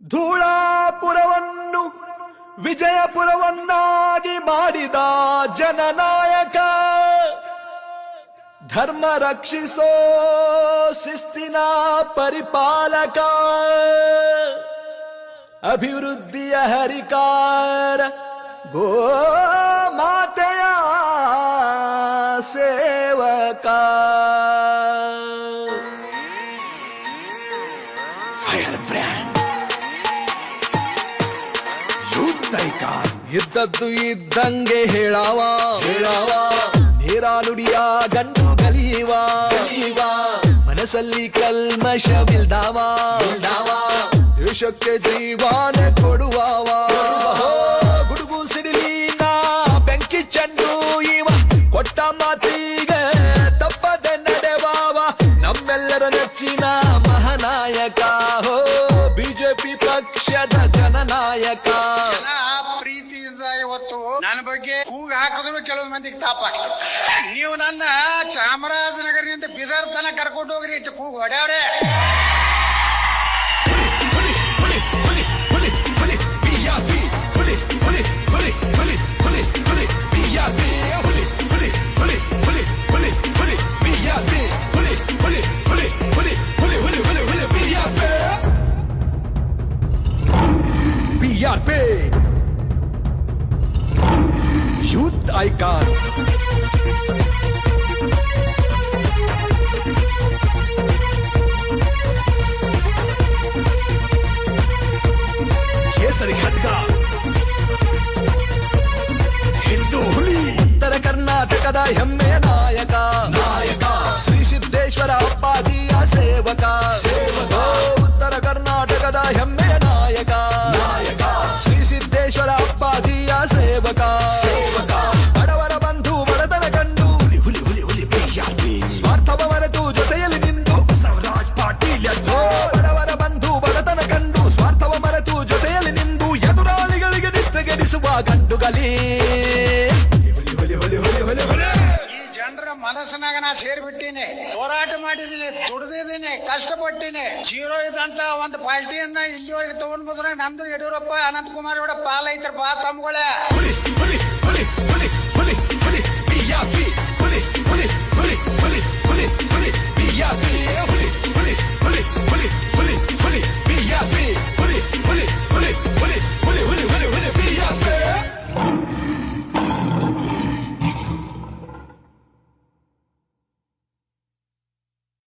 ಧೂಳಾಪುರವನ್ನು ವಿಜಯಪುರವನ್ನಾಗಿ ಮಾಡಿದ ಜನನಾಯಕ ಧರ್ಮ ರಕ್ಷಿಸೋ ಶಿಸ್ತಿನ ಪರಿಪಾಲಕ ಅಭಿವೃದ್ಧಿಯ ಹರಿಕಾರ ಗೋ ಮಾತೆಯ ಸೇವಕ ಫೈರ್ ಬ್ರ್ಯಾಂಡ್ ಇದ್ದದ್ದು ಇದ್ದಂಗೆ ಹೇಳಾವ. ಹೇಳಾವ. ನುಡಿಯ ಗಂಡು ಕಲಿಯುವ. ಮನಸ್ಸಲ್ಲಿ ಕಲ್ಮಶವಿಲ್ದಾವ ದೇಶಕ್ಕೆ ಜೀವಾನ ಕೊಡುವವ. ಗುಡುಗು ಸಿಡಿಲಿ ನಾ ಬೆಂಕಿ ಚೆಂಡು ಇವ ಕೊಟ್ಟ ಮಾತಿಗೆ ತಪ್ಪದೆ ನಡೆವಾವ. ನಮ್ಮೆಲ್ಲರ ನೆಚ್ಚಿನ ಮಹಾನಾಯಕ. ಹೋ, ಬಿಜೆಪಿ ಪಕ್ಷದ ಜನನಾಯಕ. ಬಗ್ಗೆ ಕೂಗ್ ಹಾಕಿದ್ರು ಕೆಲವು ಮಂದಿಗೆ ತಾಪ ನೀವು ನನ್ನ ಚಾಮರಾಜನಗರದಿಂದ ಬಿದರ್ ತನಕ ಕರ್ಕೊಂಡು ಹೋಗ್ರಿ, ಇಟ್ಟು ಕೂಗ್ ಹೊಡ್ಯಾವ್ರೆ. Youth Icon ಕೇಸರಿ ಖಡ್ಗ ಹಿಂದೂ ಹುಲಿ ಉತ್ತರ ಕರ್ನಾಟಕದ ಹೆಮ್ಮೆ ನಾಯಕ ಗಂಡುಗಲಿ. ಈ ಜನರ ಮನಸ್ಸಿನಾಗ ನಾ ಸೇರ್ಬಿಟ್ಟೀನಿ. ಹೋರಾಟ ಮಾಡಿದೀನಿ ದುಡ್ದಿದ್ದೀನಿ ಕಷ್ಟಪಟ್ಟಿನಿ. ಜೀರೋ ಇದ್ದಂತ ಒಂದು ಪಾರ್ಟಿಯನ್ನ ಇಲ್ಲಿವರೆಗೆ ತಗೊಂಡ್ ಬಂದ್ರೆ ನಂದು ಯಡಿಯೂರಪ್ಪ ಅನಂತ್ ಕುಮಾರ್ ಪಾಲ್ ಐತ್ರಪ್ಪ ತಮ್ಗಳೇ